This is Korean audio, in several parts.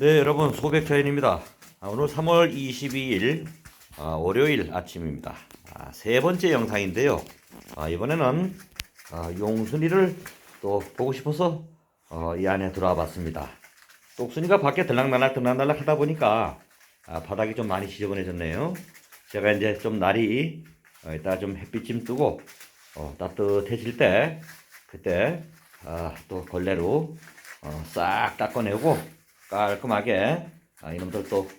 네, 여러분 소백자연입니다. 아, 오늘 3월 22일 아, 월요일 아침입니다. 아, 세 번째 영상인데요. 아, 이번에는 아, 용순이를 또 보고 싶어서 어, 이 안에 들어와 봤습니다. 똑순이가 밖에 들락날락 들락날락 하다 보니까 아, 바닥이 좀 많이 지저분해졌네요. 제가 이제 좀 날이 어, 이따 좀 햇빛 좀 뜨고 어, 따뜻해질 때 그때 아, 또 걸레로 어, 싹 닦아내고 깔끔하게 아, 이놈들 또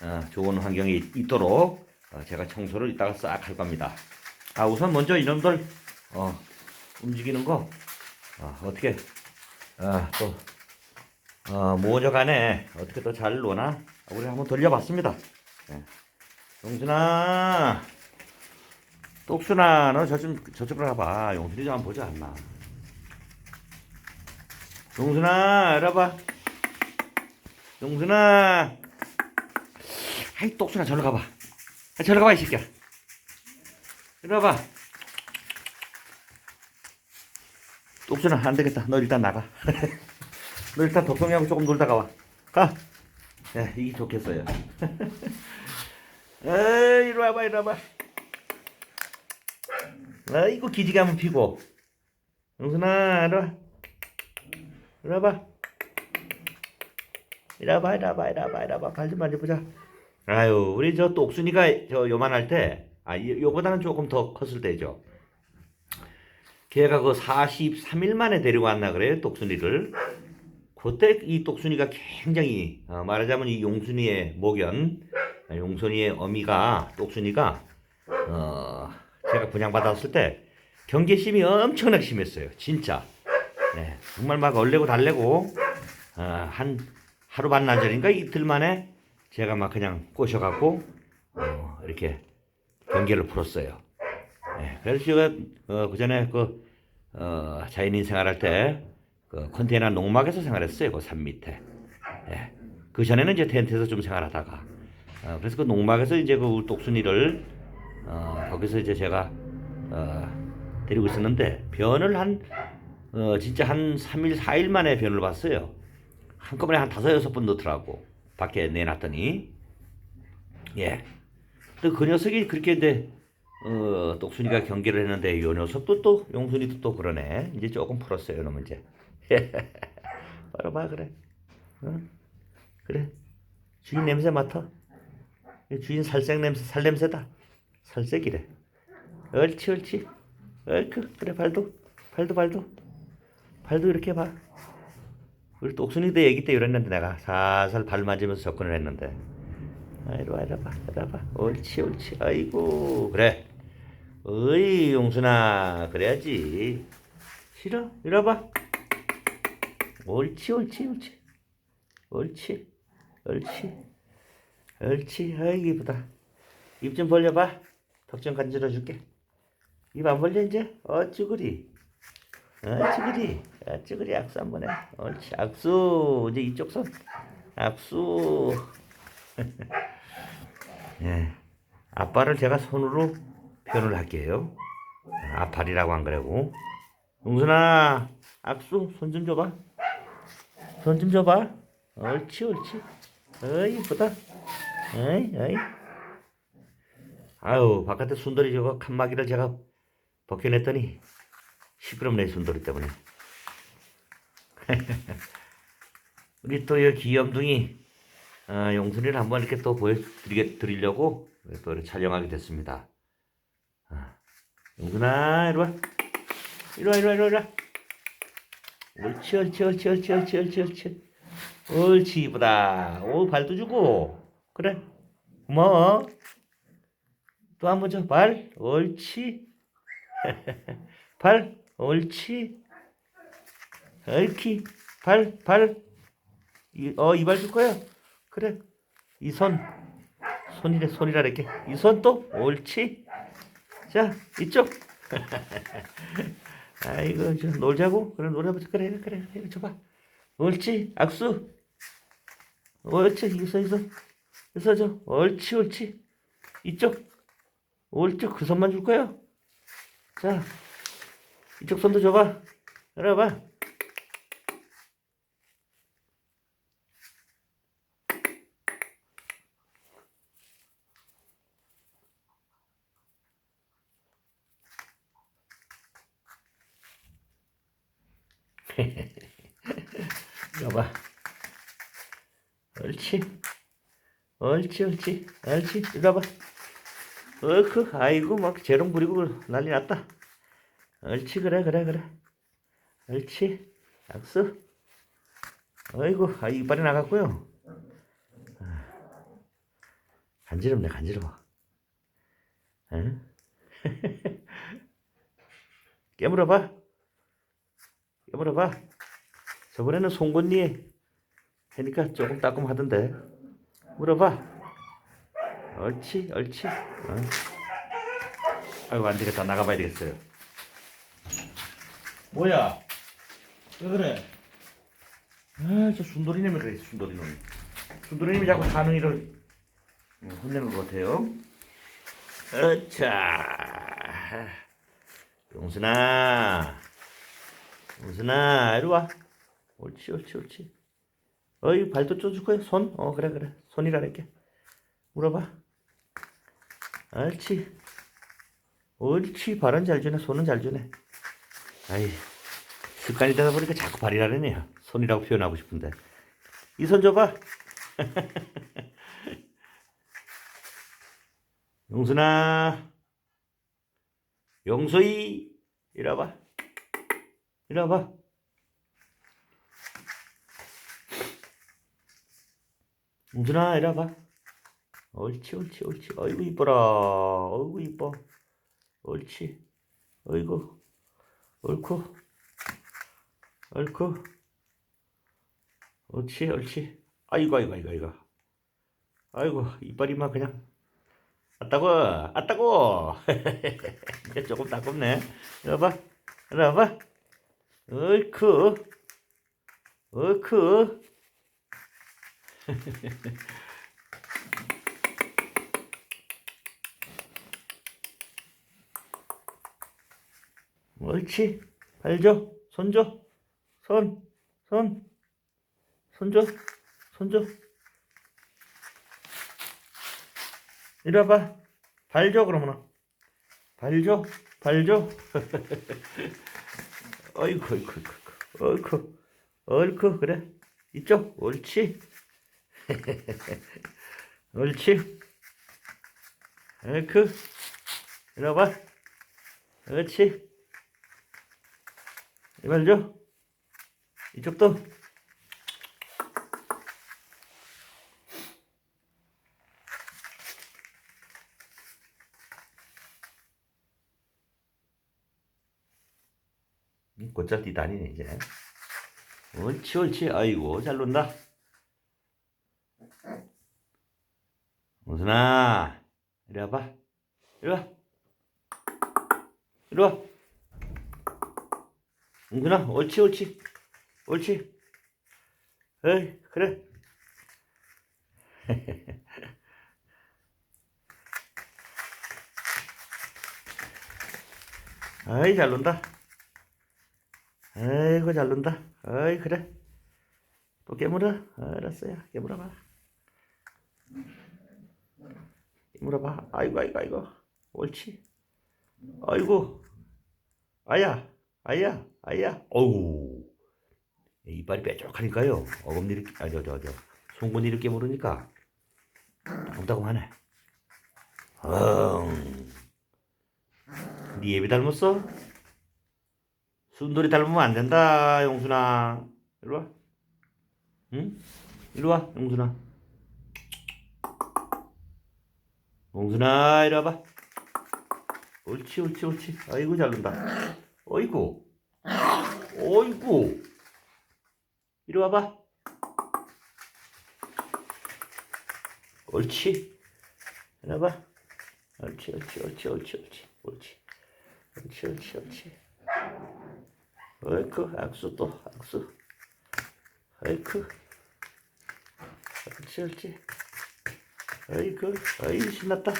어, 좋은 환경이 있- 있도록 어, 제가 청소를 이따가 싹 할 겁니다. 아 우선 먼저 이놈들 어, 움직이는 거 어, 어떻게 아, 또 어, 모녀간에 어떻게 또 잘 노나 우리 한번 돌려봤습니다. 네. 용순아, 똑순아, 너 저쪽 저쪽으로 가봐. 용순이 좀 한번 보자, 엄마. 용순아, 이리 와봐. 용순아. 아이, 똑순아, 저리 가봐. 아, 저리 가봐, 이 새끼야. 이리 와봐. 똑순아, 안 되겠다. 너 일단 나가. 너 일단 덕성이하고 조금 놀다가 와. 가. 예, 이게 좋겠어요. 에이, 이리 와봐, 이리 와봐. 아이고, 기지개 한번 피고. 용순아, 이리 와. 이리 와봐. 이리 와봐, 이리 와봐. 발 좀 만져보자. 아유, 우리 저 똑순이가 저 요만할 때, 아, 이- 요보다는 조금 더 컸을 때죠. 걔가 그 43일 만에 데려왔나 그래요, 똑순이를. 그때 이 똑순이가 굉장히, 어, 말하자면 이 용순이의 목연, 아, 용순이의 어미가, 똑순이가, 어, 제가 분양받았을 때 경계심이 엄청나게 심했어요. 진짜. 네, 정말 막 얼레고 달래고, 어, 한 하루 반나절인가 이틀 만에 제가 막 그냥 꼬셔갖고, 어, 이렇게 경계를 풀었어요. 네, 그래서 제가 어, 그 전에 그 어, 자연인 생활할 때 그 컨테이너 농막에서 생활했어요. 그 산 밑에. 예. 그 전에는 이제 텐트에서 좀 생활하다가 어, 그래서 그 농막에서 이제 그 똑순이를 어, 거기서 이제 제가 어, 데리고 있었는데 변을 한 어, 진짜 한 3일 4일 만에 변을 봤어요. 한꺼번에 한 다섯 여섯 번 넣더라고. 밖에 내놨더니 예. 또그 녀석이 그렇게 이제 어, 똑순이가 경계를 했는데 요 녀석도 또 용순이도 또 그러네. 이제 조금 풀었어요, 놈은 이제. 바로 봐 그래. 어? 그래. 주인 냄새 맡아. 이 주인 살색 냄새, 살 냄새다. 살색이래. 옳지, 옳지. 옳그 그래 발도, 발도, 발도, 발도 이렇게 봐. 우리 똑순이도 애기 때 이랬는데 내가 살살 발 맞으면서 접근을 했는데. 아, 이리 와, 이리 와, 이리 와. 옳지, 옳지. 아이고, 그래. 어이, 용순아, 그래야지. 싫어? 이리 와봐. 옳지, 옳지, 옳지. 옳지, 옳지. 옳지. 아이, 이쁘다. 입 좀 벌려봐. 턱 좀 간질러 줄게. 입 안 벌려, 이제? 어쭈그리. 어쭈그리. 어쭈그리 악수 한번 해. 옳지. 악수. 이제 이쪽 손. 악수. 예. 아빠를 제가 손으로 표현을 할게요. 아팔이라고 안 그러고. 용순아, 악수 손 좀 줘봐. 손 좀 줘봐. 옳지, 옳지. 어이, 이쁘다. 어이, 어이. 아유, 바깥에 순돌이 저거 칸막이를 제가 벗겨냈더니 시끄럽네, 순돌이 때문에. 우리 또 이 귀염둥이 어, 용순이를 한번 이렇게 또 보여드리게 드리려고 또 이렇게 촬영하게 됐습니다. 아, 용순아. 이리 와, 이리 와, 이리 와, 이리 와. 옳지, 옳지, 옳지, 옳지, 옳지, 옳지, 옳지. 옳지, 이쁘다. 오, 발도 주고. 그래. 고마워. 또 한 번 줘. 발. 옳지. 발. 옳지. 옳지. 발, 발. 이, 어, 이발 줄 거야? 그래. 이 손. 손이래, 손이라 이렇게. 이 손 또. 옳지. 자, 이쪽. 아이고, 저 놀자고? 그래, 놀아보자. 그래, 그래, 그래. 이거 줘봐. 옳지. 악수. 옳지. 이거 이거. 이거 줘. 옳지, 옳지. 이쪽. 옳지. 그 손만 줄 거야. 자, 이쪽 손도 줘봐. 열어봐. 여봐. 옳지. 옳지, 옳지. 옳지. 이리 와봐. 어크, 아이고, 막 재롱 부리고 난리 났다. 옳지, 그래, 그래, 그래. 옳지. 악수. 아이고, 아, 이빨이 나갔고요. 아, 간지럽네, 간지러워. 응? 깨물어봐. 깨물어봐. 저번에는 송곳니 하니까 조금 따끔 하던데. 물어봐. 옳지, 옳지. 어. 아이고, 안 되겠다. 나가봐야 되겠어요. 뭐야? 왜 그래? 아, 저 순돌이님이 그래, 순돌이놈. 순돌이님이 자꾸 한웅이를 음, 혼내는 것 같아요. 어차. 용순아. 용순아, 이리 와. 옳지, 옳지, 옳지. 어이, 발도 쪼줄 거야? 손? 어, 그래, 그래. 손이라 할게. 물어봐. 옳지. 옳지. 발은 잘 주네. 손은 잘 주네. 아이, 습관이 되다 보니까 자꾸 발이라네요. 손이라고 표현하고 싶은데. 이 손 줘봐. 용순아. 용수이. 이리 와봐. 이리 와봐. 용순아, 이리 와봐. 옳지, 옳지, 옳지. 어이구, 이뻐라. 어이구, 이뻐. 옳지. 어이구. 옳고. 옳고. 옳지, 옳지. 아이고, 아이고, 아이고, 아이고. 아이고, 이빨이만 그냥. 아따고, 아따고. 이제 조금 따갑네. 이리 와봐. 이리 와봐. 옳고. 옳고. 옳지. 발 줘. 손 줘. 손. 손. 손 줘. 손 줘. 이리 와봐. 발 줘, 그러면. 발 줘. 발 줘. 어이구, 어이구, 어이구. 어이구. 어이구, 그래. 이쪽. 옳지. 옳지. 어이구. 이리 와봐. 그렇지. 이발 줘. 이쪽도. 곧잘 뛰다니네 이제. 옳지 옳지. 아이고 잘 논다. 무슨아 이리 와봐. 이리 와. 이리 와. 은근아, 옳지, 옳지. 옳지. 에이, 그래. 아이, 잘 논다. 아이고, 잘 논다. 아이, 그래. 또 깨물어? 알았어요. 깨물어봐. 깨물어봐. 아이고, 아이고, 아이고. 옳지. 아이고. 아야. 아야, 아야, 어우, 이빨이 뾰족하니까요. 어금니를, 아, 저, 저, 저, 송곳니를 깨물으니까 따끔따끔하네. 응. 니 예비 닮았어? 순돌이 닮으면 안 된다, 용순아. 이리 와. 응? 이리 와, 용순아. 용순아, 이리 와봐. 옳지, 옳지, 옳지. 아이고, 잘른다. 어이구. 어이구. 이리 와봐. 옳지. 이리 와봐. 옳지, 옳지, 옳지, 옳지, 옳지. 옳지, 옳지, 옳지. 어이쿠, 악수 또, 악수. 어이쿠. 옳지, 옳지. 어이구, 어이, 신났다.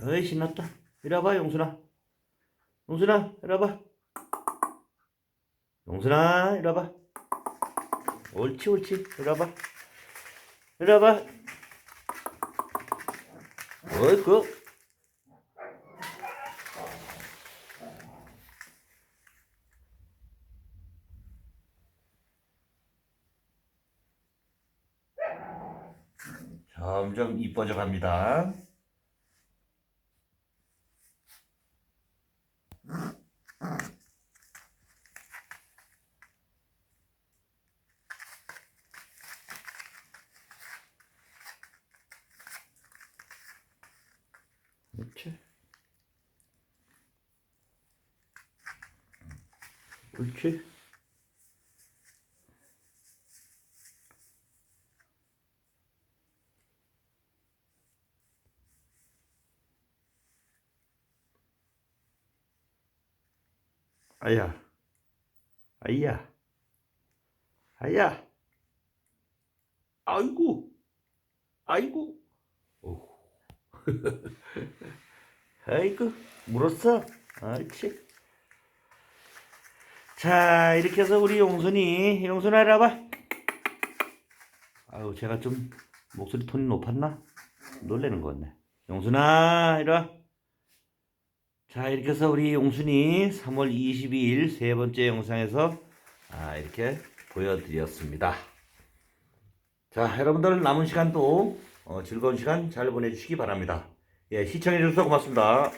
어이 신났다. 이리 와봐 용순아. 용순아 이리 와봐. 용순아 이리 와봐. 옳지 옳지 이리 와봐. 이리 와봐. 어이구. 점점 이뻐져 갑니다. 그렇지. 그렇지. 아야, 아야, 아야, 아이고, 아이고, 오. 아이고, 물었어? 옳지. 자, 이렇게 해서 우리 용순이, 용순아, 이리 와봐. 아유, 제가 좀 목소리 톤이 높았나? 놀래는 것 같네. 용순아, 이리 와. 자, 이렇게 해서 우리 용순이 3월 22일 세 번째 영상에서 아, 이렇게 보여드렸습니다. 자, 여러분들 남은 시간도 어, 즐거운 시간 잘 보내주시기 바랍니다. 예, 시청해주셔서 고맙습니다.